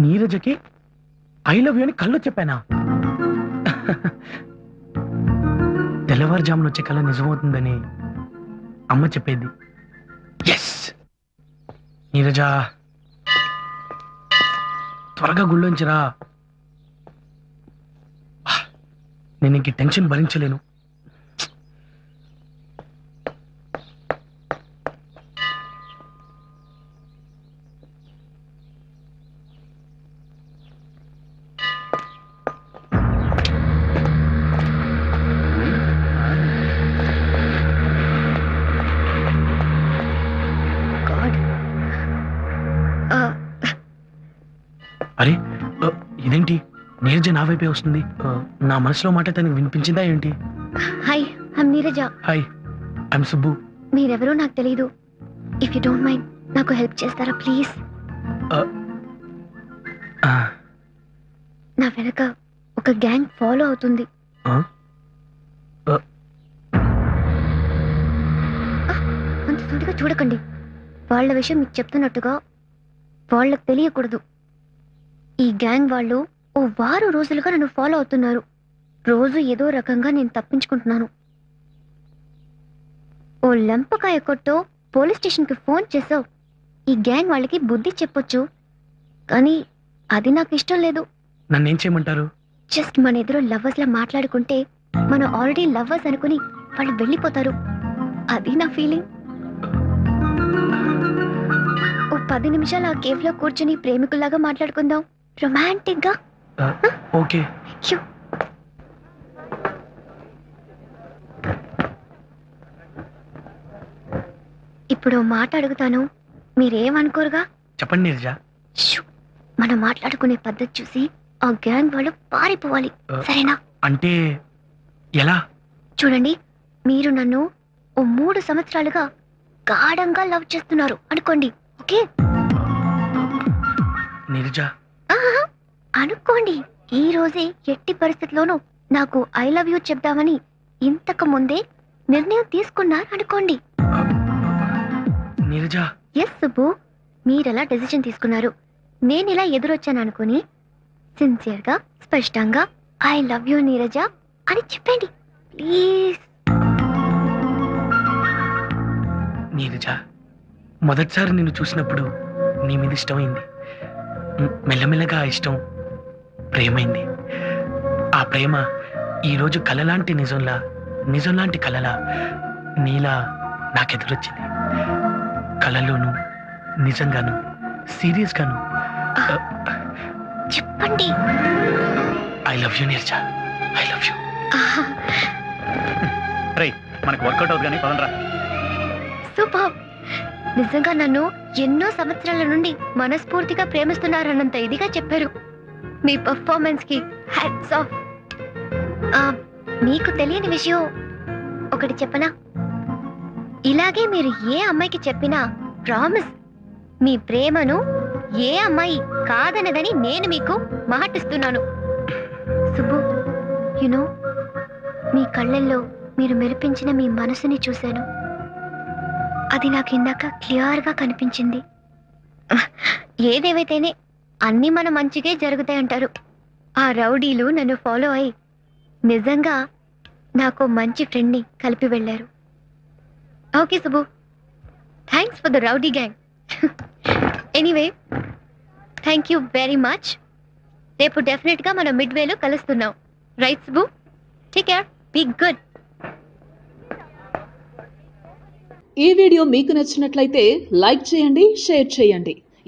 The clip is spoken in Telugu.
నీరజకి ఐ లవ్ యూ అని కళ్ళు చెప్పానా? తెల్లవారుజామున వచ్చే కళ నిజమవుతుందని అమ్మ చెప్పేది. ఎస్ నీరజ త్వరగా గుళ్ళోంచి రా. నేను ఇంక టెన్షన్ భరించలేను. అరే ఇదేంటి? నీరజ నా వైపే వస్తుంది. నా మనసులో మాట తనకి వినిపించిందా ఏంటి? Hi I'm Neeraja. Hi I'm Subbu మీరెవరో నాకు తెలియదు ఇఫ్ యూ డోంట్ మైండ్ నాకు హెల్ప్ చేస్తారా ప్లీజ్ నా వెనక ఒక గ్యాంగ్ ఫాలో అవుతుంది. అంత సూటిగా చూడకండి. వాళ్ళ విషయం మీకు చెప్తున్నట్టుగా వాళ్ళకి తెలియకూడదు. ఈ గ్యాంగ్ వాళ్ళు ఓ వారం రోజులుగా నన్ను ఫాలో అవుతున్నారు. రోజు ఏదో రకంగా నేను తప్పించుకుంటున్నాను. ఓ లెంపకాయ కొట్టో పోలీస్ స్టేషన్కి ఫోన్ చేసావు ఈ గ్యాంగ్ వాళ్ళకి బుద్ధి చెప్పొచ్చు. కానీ అది నాకు ఇష్టం లేదు. నన్నేం చేయమంటారు? జస్ట్ మన ఎదురు లవ్వర్స్ లా మాట్లాడుకుంటే మనం ఆల్రెడీ లవ్వర్స్ అనుకుని వాళ్ళు వెళ్ళిపోతారు. అది నా ఫీలింగ్. ఓ పది నిమిషాలు ఆ కేఫ్లో కూర్చుని ప్రేమికుల్లాగా మాట్లాడుకుందాం. రొమాంటిక్గా ఓకే. ఇప్పుడు మాట అడుగుతాను. మీరేమనుకోరుగా? చెప్పండి నీరజ. మనం మాట్లాడుకునే పద్ధతి చూసి ఆ గ్యాంగ్ వాళ్ళు పారిపోవాలి. సరేనా? అంటే ఎలా? చూడండి మీరు నన్ను ఓ మూడు సంవత్సరాలుగా గాఢంగా లవ్ చేస్తున్నారు. అనుకోండి ఓకే? నీరజ అనుకోండి. ఈ రోజే ఎట్టి పరిస్థితిలోనూ నాకు ఐ లవ్ యూ చెప్దామని ఇంతకు ముందే నిర్ణయం తీసుకున్నారు అనుకోండి. నీరజ. ఎస్ సుబ్బు. మీరెలా డెసిషన్ తీసుకున్నారు? నేను ఇలా ఎదురొచ్చాను అనుకుని సిన్సియర్గా స్పష్టంగా ఐ లవ్ యూ నీరజ అని చెప్పండి. ప్లీజ్ నీరజ మొదటిసారి నిన్ను చూసినప్పుడు నీ మీద ఇష్టమైంది. మెల్లమెల్లగా ఇష్టం ప్రేమైంది. ఆ ప్రేమ ఈరోజు కలలాంటి నిజంలా నిజంలాంటి కలలా నీలా నాకెదురొచ్చింది. కలలోను నిజంగాను సీరియస్గాను చెప్పండి. I love you Neeraja I love you. ఆహా, మనకి వర్కౌట్ అవుతుంది కానీ సూపర్ నిజంగా నన్ను ఎన్నో సంవత్సరాల నుండి మనస్ఫూర్తిగా ప్రేమిస్తున్నారన్నంత ఇదిగా చెప్పారు. మీ పర్ఫార్మెన్స్కి హ్యాట్స్ ఆఫ్ మీకు తెలియని విషయం ఒకటి చెప్పనా? ఇలాగే మీరు ఏ అమ్మాయికి చెప్పినా ప్రామిస్ మీ ప్రేమను ఏ అమ్మాయి కాదనదని నేను మీకు మాటిస్తున్నాను. సుబ్బు యునో మీ కళ్ళల్లో మీరు మెరిపించిన మీ మనసుని చూశాను. అది నాకు ఇందాక క్లియర్గా కనిపించింది. ఏదేవైతేనే అన్నీ మన మంచిగే జరుగుతాయంటారు. ఆ రౌడీలు నన్ను ఫాలో అయి నిజంగా నాకు మంచి ఫ్రెండ్ని కలిపి వెళ్ళారు. Okay Subbu thanks for the rowdy gang anyway thank you very much రేపు డెఫినెట్గా మనం మిడ్ వేలో కలుస్తున్నాం. Right Subbu take care be good ఈ వీడియో మీకు నచ్చినట్లయితే లైక్ చేయండి షేర్ చేయండి.